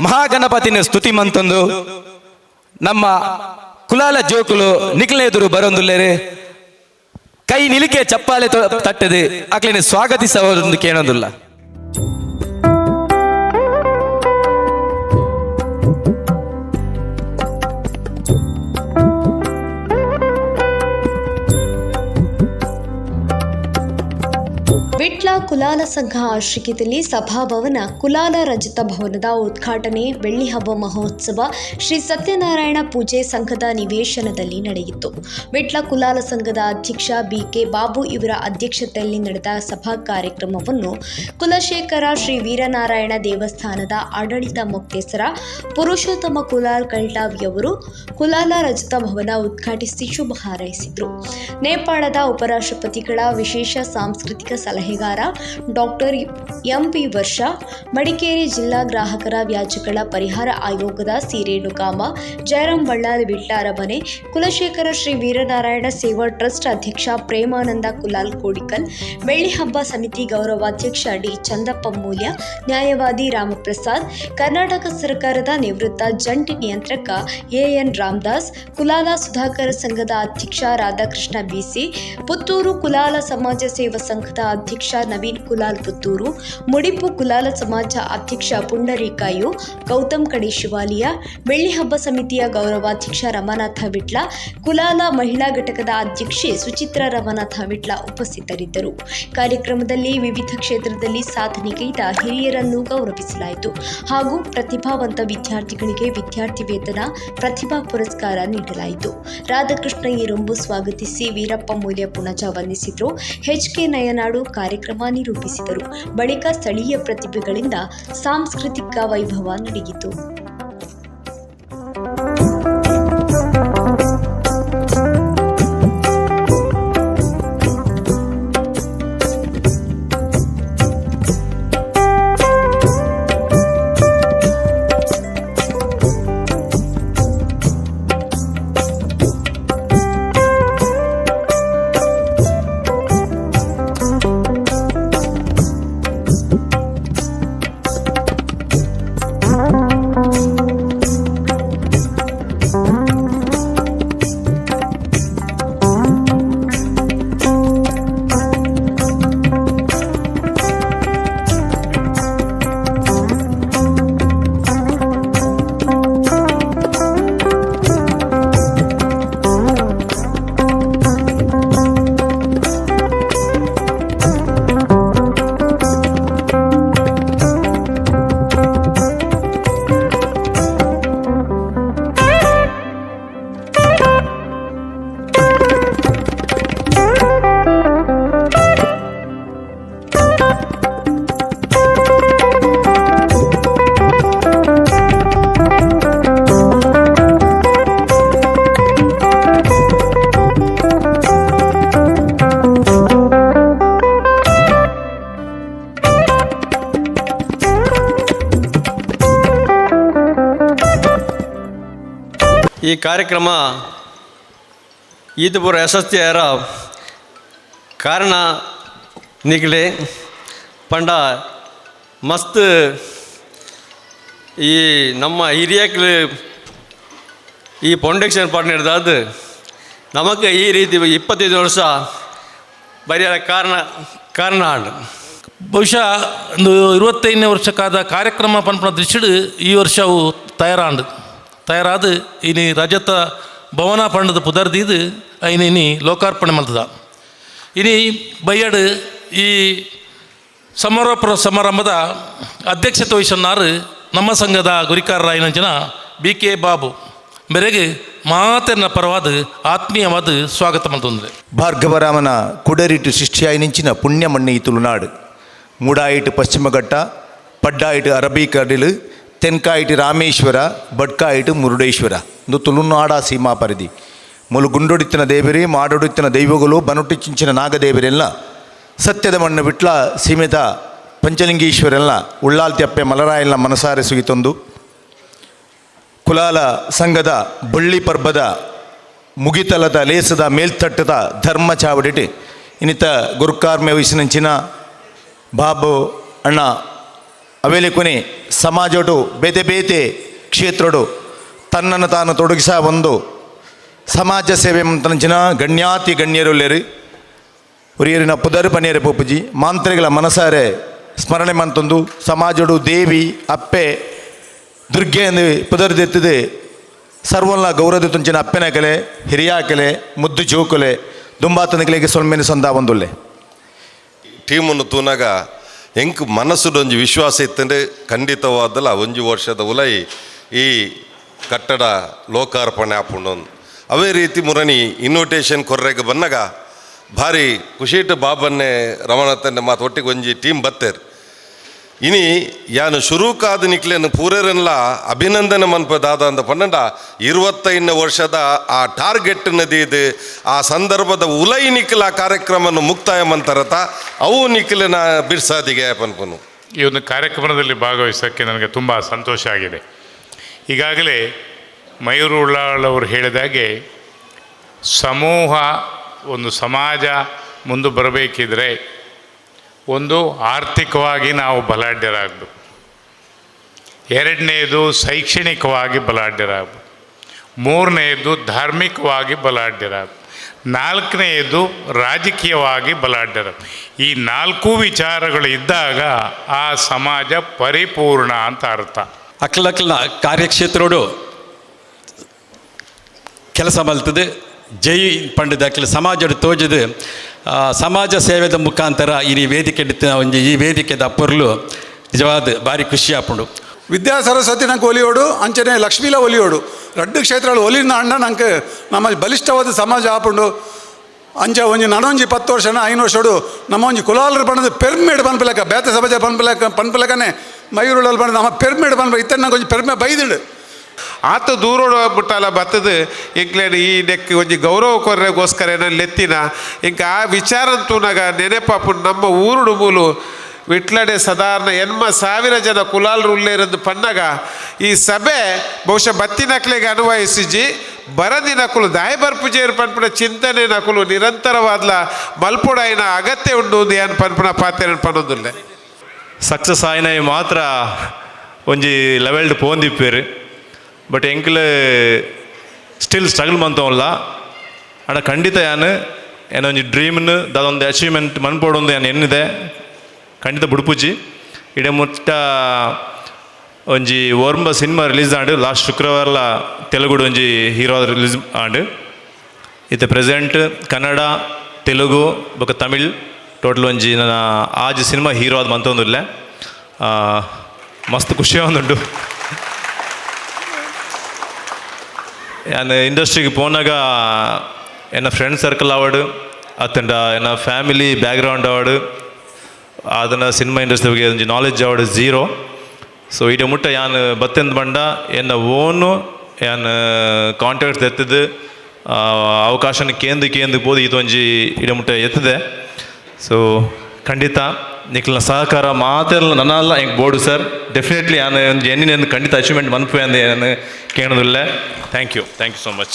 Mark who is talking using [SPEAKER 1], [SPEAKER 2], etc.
[SPEAKER 1] ಮಹಾಗಣಪತಿನ ಸ್ತುತಿ ಮಂತಂದು. ನಮ್ಮ ಕುಲಾಲ ಜೋಕುಲು ನಿಕ್ಲೆದುರು ಬರೊಂದುಲ್ಲೇರೆ. ಕೈ ನಿಲಿಕೆ ಚಪ್ಪಾಳೆ ತಟ್ಟದೆ ಅಕ್ಲಿನ ಸ್ವಾಗತಿಸಬಹುದು ಕೇಳೋದಿಲ್ಲ.
[SPEAKER 2] ವಿಟ್ಲ ಕುಲಾಲ ಸಂಘ ಆಶ್ರಯದಲ್ಲಿ ಸಭಾಭವನ ಕುಲಾಲ ರಜತ ಭವನದ ಉದ್ಘಾಟನೆ, ಬೆಳ್ಳಿ ಹಬ್ಬ ಮಹೋತ್ಸವ, ಶ್ರೀ ಸತ್ಯನಾರಾಯಣ ಪೂಜೆ ಸಂಘದ ನಿವೇಶನದಲ್ಲಿ ನಡೆಯಿತು. ವಿಟ್ಲ ಕುಲಾಲ ಸಂಘದ ಅಧ್ಯಕ್ಷ ಬಿಕೆ ಬಾಬು ಇವರ ಅಧ್ಯಕ್ಷತೆಯಲ್ಲಿ ನಡೆದ ಸಭಾ ಕಾರ್ಯಕ್ರಮವನ್ನು ಕುಲಶೇಖರ, ಶ್ರೀ ವೀರನಾರಾಯಣ ದೇವಸ್ಥಾನದ ಆಡಳಿತ ಮುಖ್ಯಸ್ಥರ ಪುರುಷೋತ್ತಮ ಕುಲಾಲ್ ಕಲ್ಟಾವಿಯವರು ಕುಲಾಲ ರಜತ ಭವನ ಉದ್ಘಾಟಿಸಿ ಶುಭ ಹಾರೈಸಿದರು. ನೇಪಾಳದ ಉಪರಾಷ್ಟ್ರಪತಿಗಳ ವಿಶೇಷ ಸಾಂಸ್ಕೃತಿಕ ಸಲಹೆಗಾರ ಡಾಕ್ಟರ್ ಎಂಪಿ ವರ್ಷ, ಮಡಿಕೇರಿ ಜಿಲ್ಲಾ ಗ್ರಾಹಕರ ವ್ಯಾಜ್ಯಗಳ ಪರಿಹಾರ ಆಯೋಗದ ಸಿ ರೇಣುಕಾಮ ಜಯರಾಮ್ ಬಳ್ಳಾರಿ ವಿಟ್ಲಾರಮನೆ ಕುಲಶೇಖರ ಶ್ರೀ ವೀರನಾರಾಯಣ ಸೇವಾ ಟ್ರಸ್ಟ್ ಅಧ್ಯಕ್ಷ ಪ್ರೇಮಾನಂದ ಕುಲಾಲ್ ಕೋಡಿಕಲ್ ಬೆಳ್ಳಿಹಬ್ಬ ಸಮಿತಿ ಗೌರವಾಧ್ಯಕ್ಷ ಡಿ ಚಂದಪ್ಪ ಮೂಲ್ಯ, ನ್ಯಾಯವಾದಿ ರಾಮಪ್ರಸಾದ್, ಕರ್ನಾಟಕ ಸರ್ಕಾರದ ನಿವೃತ್ತ ಜಂಟಿ ನಿಯಂತ್ರಕ ಎಎನ್ ರಾಮದಾಸ್, ಕುಲಾಲ ಸುಧಾಕರ ಸಂಘದ ಅಧ್ಯಕ್ಷ ರಾಧಾಕೃಷ್ಣ ಬಿಸಿ, ಪುತ್ತೂರು ಕುಲಾಲ ಸಮಾಜ ಸೇವಾ ಸಂಘದ ಅಧ್ಯಕ್ಷ ನವೀನ್ ಕುಲಾಲ್ ಪುತ್ತೂರು, ಮುಡಿಪು ಕುಲಾಲ ಸಮಾಜ ಅಧ್ಯಕ್ಷ ಪುಂಡರೀಕಾಯು ಗೌತಮ್ ಕಡಿ ಶಿವಾಲಿಯ ಬೆಳ್ಳಿಹಬ್ಬ ಸಮಿತಿಯ ಗೌರವಾಧ್ಯಕ್ಷ ರಮಾನಾಥ ವಿಟ್ಲ, ಕುಲಾಲ ಮಹಿಳಾ ಘಟಕದ ಅಧ್ಯಕ್ಷೆ ಸುಚಿತ್ರ ರಮಾನಾಥ ವಿಟ್ಲ ಉಪಸ್ಥಿತರಿದ್ದರು. ಕಾರ್ಯಕ್ರಮದಲ್ಲಿ ವಿವಿಧ ಕ್ಷೇತ್ರದಲ್ಲಿ ಸಾಧನೆಗೈದ ಹಿರಿಯರನ್ನು ಗೌರವಿಸಲಾಯಿತು ಹಾಗೂ ಪ್ರತಿಭಾವಂತ ವಿದ್ಯಾರ್ಥಿಗಳಿಗೆ ವಿದ್ಯಾರ್ಥಿ ವೇತನ, ಪ್ರತಿಭಾ ಪುರಸ್ಕಾರ ನೀಡಲಾಯಿತು. ರಾಧಾಕೃಷ್ಣ ಈರೊಂಬು ಸ್ವಾಗತಿಸಿ ವೀರಪ್ಪ ಮೌಲ್ಯ ಪುಣಜ ವಂದಿಸಿದ್ರು. ಎಚ್ ಕೆ ನಯನಾಡು ಕಾರ್ಯಕ್ರಮ ನಿರೂಪಿಸಿದರು ಬಳಿಕ ಸ್ಥಳೀಯ ಪ್ರತಿಭೆಗಳಿಂದ ಸಾಂಸ್ಕೃತಿಕ ವೈಭವ ನಡೆಯಿತು.
[SPEAKER 3] ಈ ಕಾರ್ಯಕ್ರಮ ಈದ್ ಪೂರ ಯಶಸ್ತಿಯಾರ ಕಾರಣ ನಿಗಲೆ ಪಂಡ ಮಸ್ತ್ ಈ ನಮ್ಮ ಹಿರಿಯಕ್ಲು ಈ ಫೌಂಡೇಶನ್ ಪಾರ್ಟ್ನರ್ದಾದ ನಮಗೆ ಈ ರೀತಿ ಇಪ್ಪತ್ತೈದು ವರ್ಷ ಬರೆಯಲ ಕಾರಣ ಕಾರಣ ಆಂಡ್
[SPEAKER 4] ಬಹುಶಃ ಒಂದು ಇರುವತ್ತೈದನೇ ವರ್ಷಕ್ಕಾದ ಕಾರ್ಯಕ್ರಮ ಪನ್ಪನ ದೃಷ್ಟಿಡು ಈ ವರ್ಷವು ತಯಾರಾಂಡು. ತಯಾರಾದ ಇನಿ ರಜತ ಭವನ ಪಂಡದ ಪುದರ್ದಿದು ಐನ ಇನಿ ಲೋಕಾರ್ಪಣೆ ಮಲ್ತದ ಇನಿ ಬಯ್ಯಡು ಈ ಸಮಾರೋಪ ಸಮಾರಂಭದ ಅಧ್ಯಕ್ಷತೆ ವಹಿಸನ್ನಾರು ನಮ್ಮ ಸಂಘದ ಗುರಿಕಾರರಾಯನಂಚಿನ ಬಿ ಕೆ ಬಾಬು ಮೇರೆಗೆ ಮಾತೆನ್ನ ಪರವಾದ ಆತ್ಮೀಯವಾದ ಸ್ವಾಗತ ಮಲ್ತೊಂದ್ರೆ
[SPEAKER 5] భార్గవరామన కుడరిటు శిష్యాయనించిన పుణ్యమణ్ణి తులునాడు మూడాయిటు పశ్చిమఘట్ట పడ్డాయిటు అరబీకడిలు ತೆನ್ಕಾಯಿಟಿ ರಾಮೇಶ್ವರ ಬಡ್ಕಾಯಿಟು ಮುರುಡೇಶ್ವರ. ಇದು ತುಳುನಾಡ ಸೀಮಾ ಪರಿಧಿ. ಮೊಲು ಗುಂಡೊಡಿತ್ತಿನ ದೇವರಿ, ಮಾಡೊಡಿತ್ತಿನ ದೈವಗಳು, ಬನುಟಿ ಚಿಂಚಿನ ನಾಗದೇವರೆಲ್ಲ, ಸತ್ಯದ ಮಣ್ಣು ಬಿಟ್ಲ ಸೀಮಿತ ಪಂಚಲಿಂಗೇಶ್ವರೆಲ್ಲ ಉಳ್ಳಾಲ್ತಿಯಪ್ಪೆ ಮಲರಾಯಲ್ಲ ಮನಸಾರೆ ಸುಗಿತೊಂದು ಕುಲಾಲ ಸಂಘದ ಬಳ್ಳಿ ಪರ್ಬದ ಮುಗಿತಲದ ಲೇಸದ ಮೇಲ್ತಟ್ಟದ ಧರ್ಮ ಚಾವಡಿಟಿ ಇನ್ನಿತ ಗುರುಕಾರ್ಮ್ಯ ವಯಸ್ಸಿನಂಚಿನ ಬಾಬು ಅಣ್ಣ ಅವೇಲೆ ಕೊನೆ ಸಮಾಜಡು ಬೇತೆ ಬೇತೆ ಕ್ಷೇತ್ರಡು ತನ್ನನ್ನು ತಾನು ತೊಡಗಿಸ ಒಂದು ಸಮಾಜ ಸೇವೆ ಜನ ಗಣ್ಯಾತಿ ಗಣ್ಯರುಲ್ಲೇರು ಉರಿಯರಿನ ಪುದರ್ ಪನಿಯರೆ ಪೋಪುಜಿ, ಮಾಂತ್ರಿಗಳ ಮನಸಾರೆ ಸ್ಮರಣೆ ಮಂತೊಂದು ಸಮಾಜಡು ದೇವಿ, ಅಪ್ಪೆ, ದುರ್ಗೆ ಎಂದು ಪುದರ್ದೆತ್ತಿದೆ ಸರ್ವಲ್ಲ ಗೌರವದ ತುಂಚಿನ ಅಪ್ಪೆನ ಕಲೆ, ಹಿರಿಯ ಕಲೆ, ಮುದ್ದು ಜೋಕುಲೆ ದುಂಬಾತನ ಕಲೆಗೆ ಸೊಲ್ಮೆನ ಸಂದ ಒಂದುಲ್ಲೆ
[SPEAKER 6] ಟೀಮನ್ನು ತೂನಾಗ ಎಂಕ್ ಮನಸ್ಸುಡೊಂಜಿ ವಿಶ್ವಾಸ ಇತ್ತಂದ್ರೆ ಖಂಡಿತವಾದಲ್ಲ ಒಂಜಿ ವರ್ಷದ ಉಲೈ ಈ ಕಟ್ಟಡ ಲೋಕಾರ್ಪಣೆ ಆಪುಂಡು ಅವೇ ರೀತಿ ಮುರಣಿ ಇನ್ವಿಟೇಷನ್ ಕೊರ್ರೆಗೆ ಬಂದಾಗ ಭಾರಿ ಖುಷಿಟ್ ಬಾಬನ್ನೇ ರಮಣತನ್ನೇ ಮಾತು ಒಟ್ಟಿಗೆ ಒಂಜಿ ಟೀಮ್ ಬತ್ತೇರು. ಇನಿ ಯಾನು ಶುರುಕಾದ ನಿಕ್ಲೇನು ಪೂರರೆಲ್ಲ ಅಭಿನಂದನೆ ಮನ್ಪದಾದ ಅಂತ ಇರುವತ್ತೈನ ವರ್ಷದ ಆ ಟಾರ್ಗೆಟ್ ನದಿದು ಆ ಸಂದರ್ಭದ ಉಲೈ ನಿಕ್ಲ ಕಾರ್ಯಕ್ರಮವನ್ನು ಮುಕ್ತಾಯ ಮಂತರತ, ಅವು ನಿಕ್ಲಿನ ಬಿರ್ಸಾದಿಗೆ ಪನ್ಪನು.
[SPEAKER 7] ಈ ಒಂದು ಕಾರ್ಯಕ್ರಮದಲ್ಲಿ ಭಾಗವಹಿಸೋಕ್ಕೆ ನನಗೆ ತುಂಬ ಸಂತೋಷ ಆಗಿದೆ. ಈಗಾಗಲೇ ಮಯೂರು ಉಳ್ಳಾಳವರು ಹೇಳಿದಾಗೆ ಸಮೂಹ ಒಂದು ಸಮಾಜ ಮುಂದೆ ಬರಬೇಕಿದ್ರೆ ಒಂದು ಆರ್ಥಿಕವಾಗಿ ನಾವು ಬಲಾಢ್ಯರಾಗಬೇಕು. ಎರಡನೇದು ಶೈಕ್ಷಣಿಕವಾಗಿ ಬಲಾಢ್ಯರಾಗಬೇಕು. ಮೂರನೆಯದು ಧಾರ್ಮಿಕವಾಗಿ ಬಲಾಢ್ಯರಾಗಬೇಕು. ನಾಲ್ಕನೆಯದು ರಾಜಕೀಯವಾಗಿ ಬಲಾಢ್ಯರ ಈ ನಾಲ್ಕು ವಿಚಾರಗಳು ಇದ್ದಾಗ ಆ ಸಮಾಜ ಪರಿಪೂರ್ಣ ಅಂತ ಅರ್ಥ.
[SPEAKER 1] ಅಕ್ಲಕ್ಲ ಕಾರ್ಯಕ್ಷೇತ್ರೋಡು ಕೆಲಸ ಮಲ್ತದೆ. ಜೈ ಪಂಡದ ಅಕ್ಲ ಸಮಾಜ ತೋಜದು. ಸಮಾಜ ಸೇವೆದ ಮುಖಾಂತರ ಈ ವೇದಿಕೆ ಒಂಜಿ ಈ ವೇದಿಕೆದ ಪೊರ್ಲು ನಿಜವಾದ ಭಾರಿ ಖುಷಿ ಆಪುಂಡು.
[SPEAKER 8] ವಿದ್ಯಾ ಸರಸ್ವತಿ ನಂಗೆ ಒಲಿಯೋಡು, ಅಂಚನೆ ಲಕ್ಷ್ಮೀಲ ಒಲಿಯೋಡು. ರಡ್ಡು ಕ್ಷೇತ್ರಗಳು ಒಲಿನ ಅಣ್ಣ ನಂಗೆ ನಮ್ಮ ಬಲಿಷ್ಠವಾದ ಸಮಾಜ ಆಪುಂಡು. ಅಂಚ ಒಂಜಿ ನನೊಂಜಿ ಪತ್ತು ವರ್ಷನ ಐನು ವರ್ಷಡು ನಮ್ಮ ಒಂಜಿ ಕುಲಾಲರು ಬಣ್ಣದ ಪೆರ್ಮೇಡ್ ಬನ್ಪಿಲಕ ಬೇತ ಸಮಾಜ ಬನ್ಪಿಲಕ ಬನ್ಪಿಲಕನೇ ಮಯೂರುಳಲ್ಲಿ ಬಣ್ಣ ನಮ್ಮ ಪೆರ್ಮೇಡ್ ಪನ್ಪ ಇತ್ತ ನಂಗೆ ಒಂಜಿ ಪೆರ್ಮೆ ಬೈದಿಡು.
[SPEAKER 9] ಆತ ದೂರ ಬಿಟ್ಟಲ್ಲ ಬತ್ತದು ಎಂಕ್ಲೇನು ಈ ನೆಕ್ ಒಂಜಿ ಗೌರವ ಕೊರ್ರೆಗೋಸ್ಕರ ಏನೋ ಲೆತ್ತಿನ ಇಂಕ ಆ ವಿಚಾರ ತೂನಾಗ ನೆನೆಪಾಪು ನಮ್ಮ ಊರುಡು ಮೂಲು ವಿಟ್ಲಡೆ ಸಾಧಾರಣ ಎನ್ಮ ಸಾವಿರ ಜನ ಕುಲಾಲರು ಉಳ್ಳೇರಂದು ಪನ್ನಗ ಈ ಸಭೆ ಬಹುಶಃ ಬತ್ತಿನಕ್ಲೆಗೆ ಅನ್ವಯಿಸಿಜಿ, ಬರದಿ ನಕುಲು, ದಾಯ ಬರ್ಪುಜೇರು ಪನ್ಪುನ ಚಿಂತನೆ ನಕುಲು, ನಿರಂತರವಾದ್ಲ ಮಲ್ಪುಡಾಯಿನ ಅಗತ್ಯ ಉಂಡು ಏನು ಪನ್ಪುನ ಪಾತ್ರ ಪನ್ನೊಂದುಲ್ಲೆ.
[SPEAKER 10] ಸಕ್ಸಸ್ ಆಯ್ನ ಮಾತ್ರ ಒಂಜಿ ಲೆವೆಲ್ಡ್ ಪೋಂದಿಪ್ಪೇರು. ಬಟ್ ಎಂಕಲ್ ಸ್ಟಿಲ್ ಸ್ಟ್ರಗಲ್ ಮಂತವಲ್ಲ ಅಡ ಖಂಡಿತ ಯಾನು ಏನೋ ಡ್ರೀಮ್ನು ದಾದೊಂದು ಅಚೀವ್ಮೆಂಟ್ ಮನ್ಪೋಡೊಂದು ಏನು ಎನ್ನಿದೆ ಖಂಡಿತ ಬುಡ್ಪುಜಿ ಇಡೇ ಮುಟ್ಟ ಒಂಜಿ ಓರ್ಂಬ ಸಿನಿಮಾ ರಿಲೀಸ್ ಆಂಡು ಲಾಸ್ಟ್ ಶುಕ್ರವಾರಲ ತೆಲುಗುಡು ಒಂಜಿ ಹೀರೋ ರಿಲೀಸ್ ಆಂಡು ಇತ್ತೆ ಪ್ರೆಸೆಂಟ್ ಕನ್ನಡ ತೆಲುಗು ಬೊಕ ತಮಿಳ್ ಟೋಟಲ್ ಒಂಜಿ ನನ್ನ ಆಜ್ ಸಿನಿಮಾ ಹೀರೋ ಅದು ಮಂತೊಂದುಲ್ಲೆ ಮಸ್ತ್ ಖುಷಿ ಒಂದುಂಡು அந்த இண்டஸ்ட்ரிக்கு போனாக்கா, என்ன ఫ్రెండ్ సర్కిల్ అవార్డు అతండ నా ఫ్యామిలీ బ్యాక్గ్రౌండ్ అవార్డు ಅದನ್ನು ಸಿನಿಮಾ ಇಂಡಸ್ಟ್ರಿ ಬಗ್ಗೆ ಒಂದು ನಾಲೆಜ್ ಅವಾರ್ಡ್ ಝೀರೋ ಸೊ ಇಡ ಮುಟ್ಟ ಯಾನ್ ಬತ್ತೆಂದು ಬಂಡ ಎನ್ನ ಓನು ಯಾನ್ ಕಾಂಟ್ಯಾಕ್ಟ್ಸ್ ಎತ್ತಿದ್ದು ಅವಕಾಶನ ಕೇಂದ್ರ ಕೇಂದ್ರ ಹೋದು ಇದೊಂಜಿ ಇಡ ಮುಟ್ಟ ಎತ್ತದೆ ಸೊ ಖಂಡಿತ ನಿಕ್ಲ ಸಹಕಾರ ಮಾತೆಲ್ಲ ನನ್ನಲ್ಲ ಹೆಂಗೆ ಬೋರ್ಡು ಸರ್ ಡೆಫಿನೆಟ್ಲಿ ನಾನು ಒಂದು ಎನ್ನಿನ ಖಂಡಿತ ಅಚೀವ್ಮೆಂಟ್ ಮನ್ಪು ಅಂದೆ ನಾನು ಕೇಳೋದಿಲ್ಲ thank you thank you so much